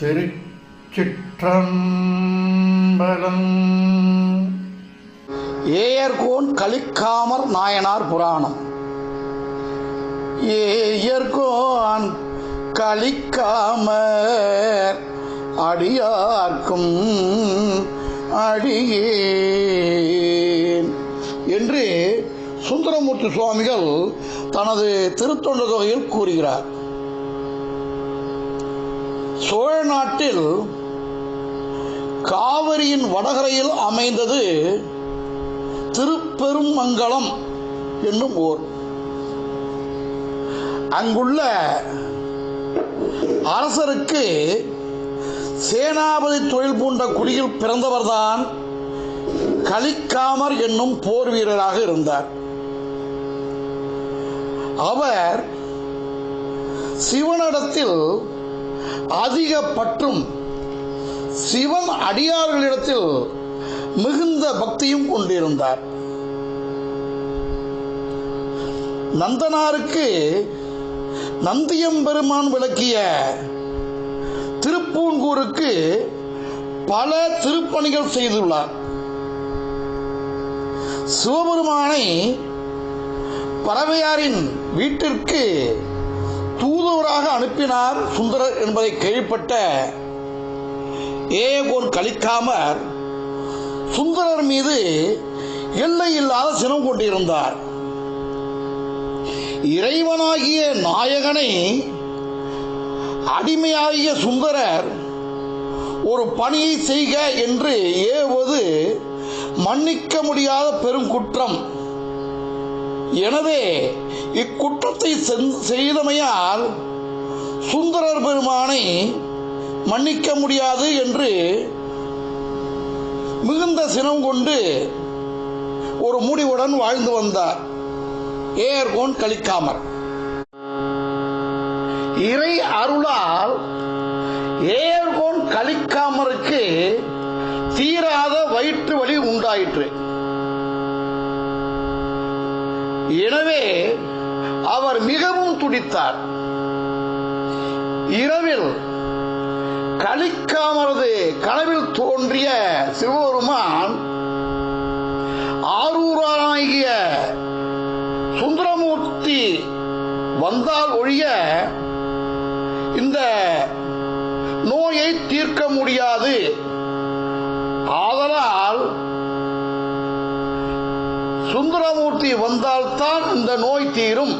திருச்சிற்றம்பலம். ஏயர்கோன் கலிக்காமர் நாயனார் புராணம். ஏயர்கோன் கலிக்காமர் அடியார்க்கும் அடியேன் என்று சுந்தரமூர்த்தி சுவாமிகள் தனது திருத்தொண்ட தொகையில் கூறுகிறார். சோழ நாட்டில் காவிரியின் வடகரையில் அமைந்தது திருப்பெருமங்கலம் என்னும் ஊர். அங்குள்ள அரசருக்கு சேனாபதி தொழில் பூண்ட குடியில் பிறந்தவர்தான் கலிக்காமர் என்னும் போர் வீரராக இருந்தார். அவர் சிவனிடத்தில் அதிக பற்றும் சிவன் அடியார்களிடத்தில் மிகுந்த பக்தியும் கொண்டிருந்தார். நந்தனாருக்கு நந்தியம்பெருமான் விளக்கிய திருப்பூங்கூருக்கு பல திருப்பணிகள் செய்துள்ளார். சிவபெருமானை பறவையாரின் வீட்டிற்கு தூதுவராக அனுப்பினார் சுந்தரர் என்பதை கேள்விப்பட்ட ஏகோன் கலிக்காமர் சுந்தரர் மீது எல்லை இல்லாத சினம் கொண்டிருந்தார். இறைவனாகிய நாயகனை அடிமையாகிய சுந்தரர் ஒரு பணியை செய்க என்று ஏவது மன்னிக்க முடியாத பெருங்குற்றம் எனவே இக்குற்றத்தை செந்- செய்தமையால் சுந்தரர் பெருமானை மன்னிக்க முடியாது என்று மிகுந்த சினம் கொண்டு ஒரு முடிவுடன் வாழ்ந்து வந்தார். ஏர்கோன் கலிக்காமர். இறை அருளால் ஏர்கோன் கலிக்காமருக்கு தீராத வயிற்று வலி உண்டாயிற்று. எனவே அவர் மிகவும் துடித்தார். இரவில் கலிக்காமரது கனவில் தோன்றிய சிவபெருமான் ஆரூரானாகிய சுந்தரமூர்த்தி வந்தால் ஒழிய இந்த நோயை தீர்க்க முடியாது. சுந்தரமூர்த்தி வந்தால்தான் இந்த நோய் தீரும்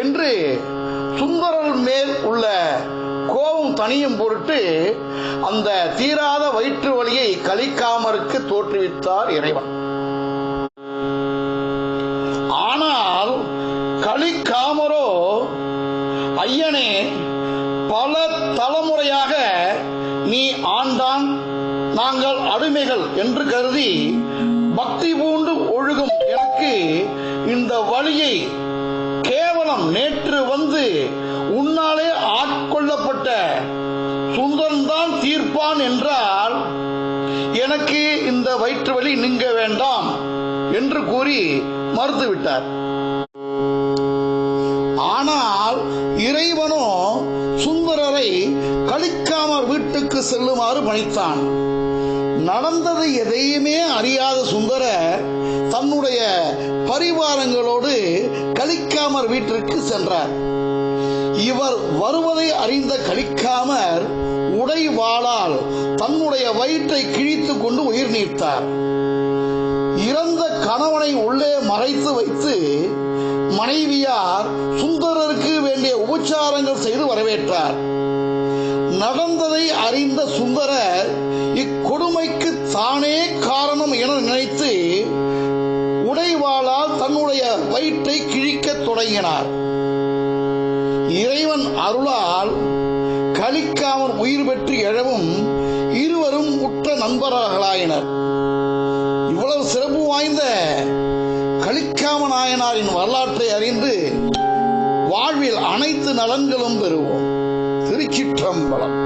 என்று சுந்தரர் மேல் உள்ள கோபம் தனியும் பொருட்டு அந்த தீராத வயிற்று வலியை கலிக்காமருக்கு தோற்றுவித்தார் இறைவன். ஆனால் கலிக்காமரோ ஐயனே பல தலைமுறையாக நீ ஆண்டான் நாங்கள் அடிமைகள் என்று கருதி பக்தி பூண்டு ஒழுகும் எனக்கு இந்த வழியை கேவலம் நேற்று வந்து உன்னாலே ஆட்கொள்ளப்பட்ட சுந்தரன்தான் தீர்ப்பான் என்றால் எனக்கு இந்த வயிற்று வலி நீங்க வேண்டாம் என்று கூறி மறுத்துவிட்டார். ஆனால் இறைவனோ சுந்தரரை கலிக்காமர் வீட்டுக்கு செல்லுமாறு பணித்தான். நடந்தது எதையுமே அறியாத சுந்தரர் தன்னுடைய பரிவாரங்களோடு கலிக்காமர் வீட்டிற்கு சென்றார். இவர் வருவதை அறிந்த கலிக்காமர் உடை வாளால் தன்னுடைய வயிற்றை கிழித்துக் கொண்டு உயிர் நீத்தார். இறந்த கணவனை உள்ளே மறைத்து வைத்து மனைவியார் சுந்தரருக்கு வேண்டிய உபச்சாரங்கள் செய்து வரவேற்றார். நடந்ததை அறிந்த சுந்தரர் என நினைத்து உடைவாளால் தன்னுடைய வயிற்றை கிழிக்கத் தொடங்கினார். இறைவன் அருளால் கலிக்காமர் உயிர் பெற்று எழவும் இருவரும் உற்ற நண்பர்களாயினர். இவ்வளவு சிறப்பு வாய்ந்த கலிக்காம நாயனாரின் வரலாற்றை அறிந்து வாழ்வில் அனைத்து நலன்களும் பெறுவோம். திருச்சிற்றம்பலம்.